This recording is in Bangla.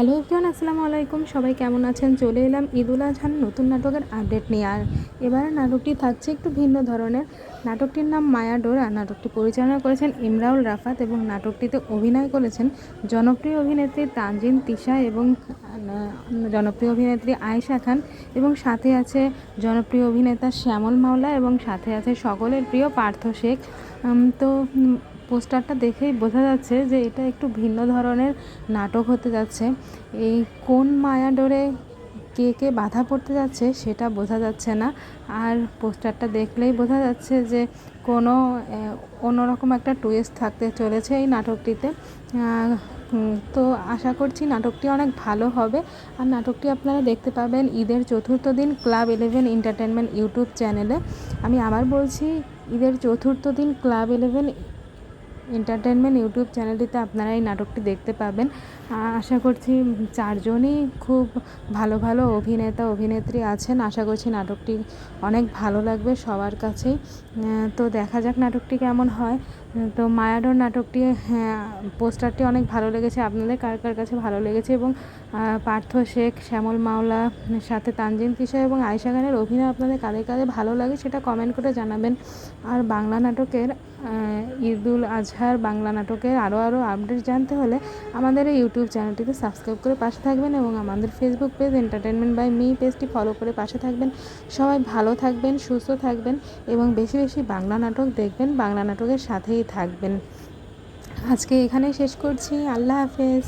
হ্যালো এভরিওয়ান, আসসালামু আলাইকুম। সবাই কেমন আছেন? চলে এলাম ঈদুল আজহার নতুন নাটকের আপডেট নিয়ে। আর এবারে নাটকটি থাকছে একটু ভিন্ন ধরনের। নাটকটির নাম মায়া ডোরা নাটকটি পরিচালনা করেছেন ইমরাউল রাফাত এবং নাটকটিতে অভিনয় করেছেন জনপ্রিয় অভিনেত্রী তানজিন তিশা এবং জনপ্রিয় অভিনেত্রী আয়েশা খান এবং সাথে আছে জনপ্রিয় অভিনেতা শ্যামল মাওলা এবং সাথে আছে সকলের প্রিয় পার্থ শেখ। তো পোস্টারটা দেখেই বোঝা যাচ্ছে যে এটা একটু ভিন্ন ধরনের নাটক হতে যাচ্ছে। এই কোন মায়াডোরে কে কে বাধা পড়তে যাচ্ছে সেটা বোঝা যাচ্ছে না। আর পোস্টারটা দেখলেই বোঝা যাচ্ছে যে কোনো অন্যরকম একটা টুয়েস্ট থাকতে চলেছে এই নাটকটিতে। তো আশা করছি নাটকটি অনেক ভালো হবে। আর নাটকটি আপনারা দেখতে পাবেন ঈদের চতুর্থ দিন ক্লাব ইলেভেন এন্টারটেনমেন্ট ইউটিউব চ্যানেলে। আমি আবার বলছি, ঈদের চতুর্থ দিন ক্লাব ইলেভেন এন্টারটেনমেন্ট ইউটিউব চ্যানেলটিতে আপনারা এই নাটকটি দেখতে পাবেন। আশা করছি চারজনই খুব ভালো ভালো অভিনেতা, অভিনেত্রী আছেন। আশা করছি নাটকটি অনেক ভালো লাগবে সবার কাছেই। তো দেখা যাক নাটকটি কেমন হয়। তো মায়াডোর নাটকটি হ্যাঁ পোস্টারটি অনেক ভালো লেগেছে আপনাদের। কার কার কাছে ভালো লেগেছে? এবং পার্থ শেখ, শ্যামল মাওলা, সাথে তানজিন কিশোর এবং আয়েশা খানের অভিনয় আপনাদের কাদের কাদের ভালো লাগে সেটা কমেন্ট করে জানাবেন। আর বাংলা নাটকের ঈদুল আজহার বাংলা নাটকের আরও আরও আপডেট জানতে হলে আমাদের এই ইউটিউব চ্যানেলটিতে সাবস্ক্রাইব করে পাশে থাকবেন এবং আমাদের Facebook page entertainment by me পেজটি ফলো করে পাশে থাকবেন। সবাই ভালো থাকবেন, সুস্থ থাকবেন এবং বেশি বেশি বাংলা নাটক দেখবেন, বাংলা নাটকের সাথেই থাকবেন। আজকে এখানে শেষ করছি। আল্লাহ হাফেজ।